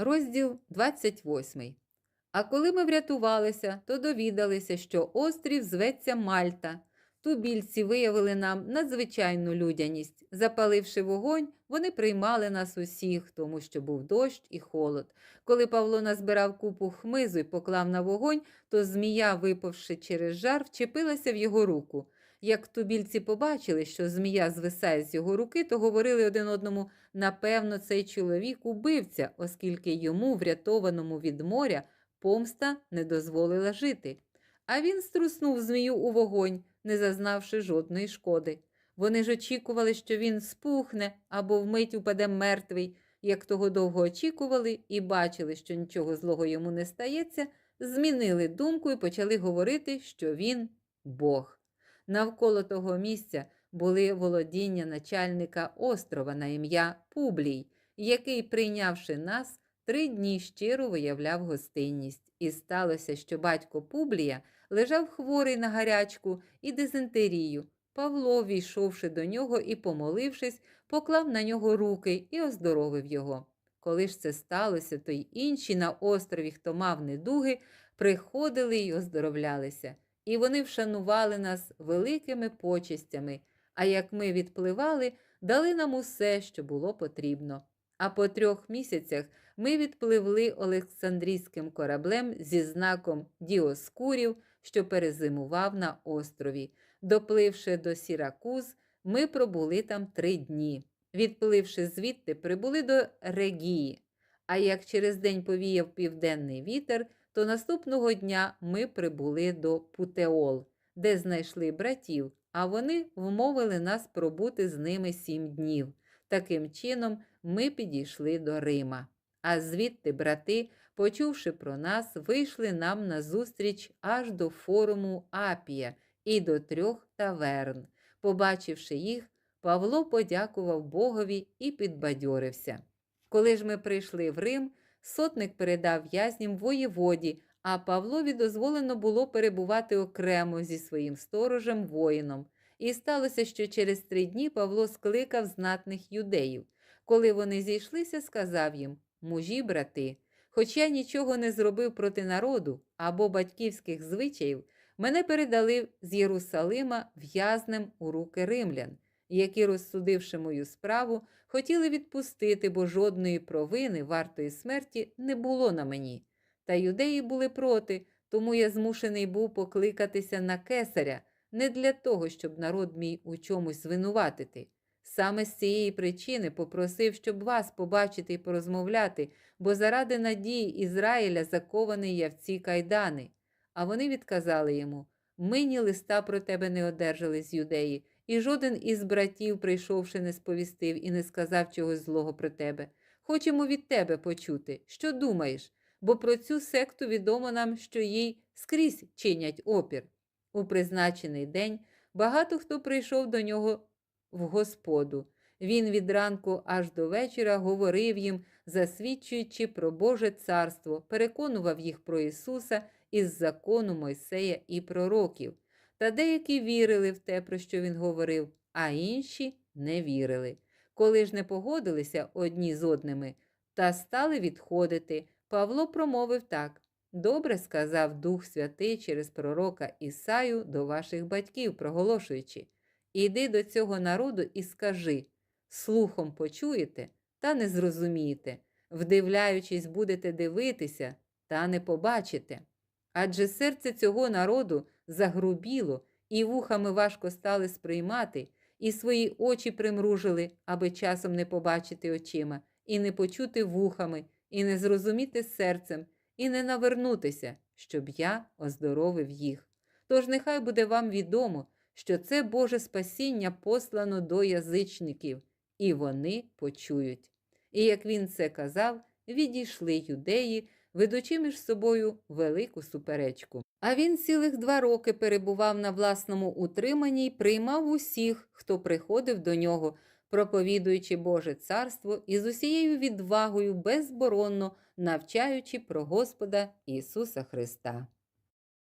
Розділ 28. А коли ми врятувалися, то довідалися, що острів зветься Мальта. Тубільці виявили нам надзвичайну людяність. Запаливши вогонь, вони приймали нас усіх, тому що був дощ і холод. Коли Павло назбирав купу хмизу і поклав на вогонь, то змія, випавши через жар, вчепилася в його руку. Як тубільці побачили, що змія звисає з його руки, то говорили один одному напевно, цей чоловік убивця, оскільки йому, врятованому від моря, помста не дозволила жити. А він струснув змію у вогонь, не зазнавши жодної шкоди. Вони ж очікували, що він спухне або вмить упаде мертвий, як того довго очікували і бачили, що нічого злого йому не стається, змінили думку і почали говорити, що він Бог. Навколо того місця були володіння начальника острова на ім'я Публій, який, прийнявши нас, три дні щиро виявляв гостинність. І сталося, що батько Публія лежав хворий на гарячку і дизентерію. Павло, війшовши до нього і помолившись, поклав на нього руки і оздоровив його. Коли ж це сталося, то й інші на острові, хто мав недуги, приходили й оздоровлялися, і вони вшанували нас великими почестями, а як ми відпливали, дали нам усе, що було потрібно. А по трьох місяцях ми відпливли Олександрійським кораблем зі знаком Діоскурів, що перезимував на острові. Допливши до Сіракуз, ми пробули там три дні. Відпливши звідти, прибули до Регії. А як через день повіяв південний вітер, то наступного дня ми прибули до Путеол, де знайшли братів, а вони вмовили нас пробути з ними сім днів. Таким чином, ми підійшли до Рима. А звідти брати, почувши про нас, вийшли нам назустріч аж до форуму Апія і до трьох таверн. Побачивши їх, Павло подякував Богові і підбадьорився. Коли ж ми прийшли в Рим, сотник передав в'язням воєводі, а Павлові дозволено було перебувати окремо зі своїм сторожем воїном. І сталося, що через три дні Павло скликав знатних юдеїв. Коли вони зійшлися, сказав їм мужі, брати, хоч я нічого не зробив проти народу або батьківських звичаїв, мене передали з Єрусалима в'язнем у руки римлян, які, розсудивши мою справу, хотіли відпустити, бо жодної провини вартої смерті не було на мені. Та юдеї були проти, тому я змушений був покликатися на кесаря не для того, щоб народ мій у чомусь звинуватити. Саме з цієї причини попросив, щоб вас побачити і порозмовляти, бо заради надії Ізраїля закований я в ці кайдани. А вони відказали йому: Ми ні листа про тебе не одержали з юдеї, і жоден із братів, прийшовши, не сповістив і не сказав чогось злого про тебе. Хочемо від тебе почути, що думаєш, бо про цю секту відомо нам, що їй скрізь чинять опір. У призначений день багато хто прийшов до нього в Господу. Він від ранку аж до вечора говорив їм, засвідчуючи про Боже царство, переконував їх про Ісуса із закону Мойсея і пророків. Та деякі вірили в те, про що він говорив, а інші не вірили. Коли ж не погодилися одні з одними та стали відходити, Павло промовив так: Добре сказав Дух Святий через пророка Ісаю до ваших батьків, проголошуючи: Іди до цього народу і скажи: слухом почуєте та не зрозумієте, вдивляючись, будете дивитися та не побачите. Адже серце цього народу загрубіло, і вухами важко стали сприймати, і свої очі примружили, аби часом не побачити очима, і не почути вухами, і не зрозуміти серцем, і не навернутися, щоб я оздоровив їх. Тож нехай буде вам відомо, що це Боже спасіння послано до язичників, і вони почують. І як він це казав, відійшли юдеї, ведучи між собою велику суперечку. А він цілих два роки перебував на власному утриманні й приймав усіх, хто приходив до нього, проповідуючи Боже царство і з усією відвагою безборонно навчаючи про Господа Ісуса Христа.